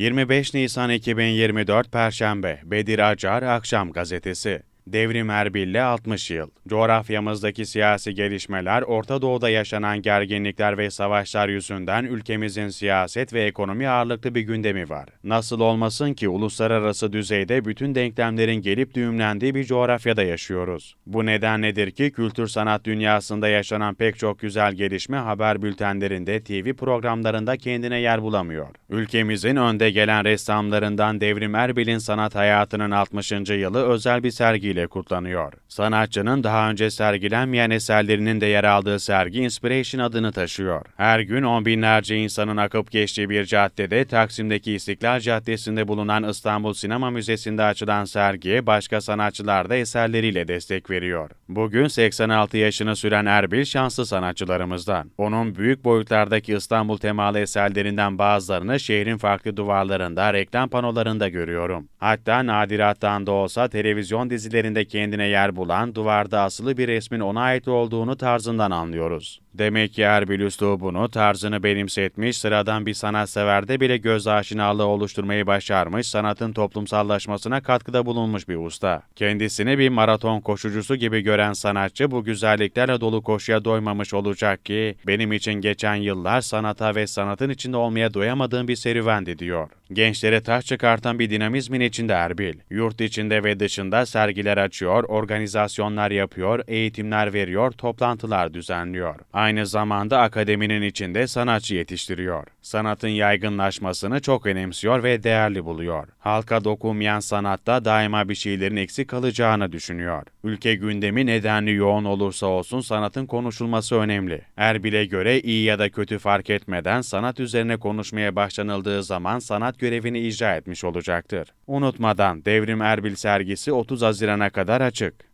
25 Nisan 2024 Perşembe Bedir Acar Akşam Gazetesi Devrim Erbil'le 60 yıl. Coğrafyamızdaki siyasi gelişmeler, Orta Doğu'da yaşanan gerginlikler ve savaşlar yüzünden ülkemizin siyaset ve ekonomi ağırlıklı bir gündemi var. Nasıl olmasın ki uluslararası düzeyde bütün denklemlerin gelip düğümlendiği bir coğrafyada yaşıyoruz. Bu neden nedir ki kültür sanat dünyasında yaşanan pek çok güzel gelişme haber bültenlerinde, TV programlarında kendine yer bulamıyor. Ülkemizin önde gelen ressamlarından Devrim Erbil'in sanat hayatının 60. yılı özel bir sergiyle kutlanıyor. Sanatçının daha önce sergilenmeyen eserlerinin de yer aldığı sergi Inspiration adını taşıyor. Her gün on binlerce insanın akıp geçtiği bir caddede Taksim'deki İstiklal Caddesi'nde bulunan İstanbul Sinema Müzesi'nde açılan sergiye başka sanatçılar da eserleriyle destek veriyor. Bugün 86 yaşını süren Erbil şanslı sanatçılarımızdan. Onun büyük boyutlardaki İstanbul temalı eserlerinden bazılarını şehrin farklı duvarlarında, reklam panolarında görüyorum. Hatta nadirattan da olsa televizyon dizilerinde kendine yer bulan, duvarda asılı bir resmin ona ait olduğunu tarzından anlıyoruz. Demek ki Erbil üslubunu, tarzını benimsetmiş, sıradan bir sanatsever bile göz aşinalığı oluşturmayı başarmış, sanatın toplumsallaşmasına katkıda bulunmuş bir usta. Kendisini bir maraton koşucusu gibi gören sanatçı bu güzelliklerle dolu koşuya doymamış olacak ki, benim için geçen yıllar sanata ve sanatın içinde olmaya doyamadığım bir serüvendi diyor. Gençlere taş çıkartan bir dinamizmin içinde Erbil. Yurt içinde ve dışında sergiler açıyor, organizasyonlar yapıyor, eğitimler veriyor, toplantılar düzenliyor. Aynı zamanda akademinin içinde sanatçı yetiştiriyor. Sanatın yaygınlaşmasını çok önemsiyor ve değerli buluyor. Halka dokunmayan sanatta daima bir şeylerin eksik kalacağını düşünüyor. Ülke gündemi nedenli yoğun olursa olsun sanatın konuşulması önemli. Erbil'e göre iyi ya da kötü fark etmeden sanat üzerine konuşmaya başlanıldığı zaman sanat görevini icra etmiş olacaktır. Unutmadan Devrim Erbil sergisi 30 Haziran'a kadar açık.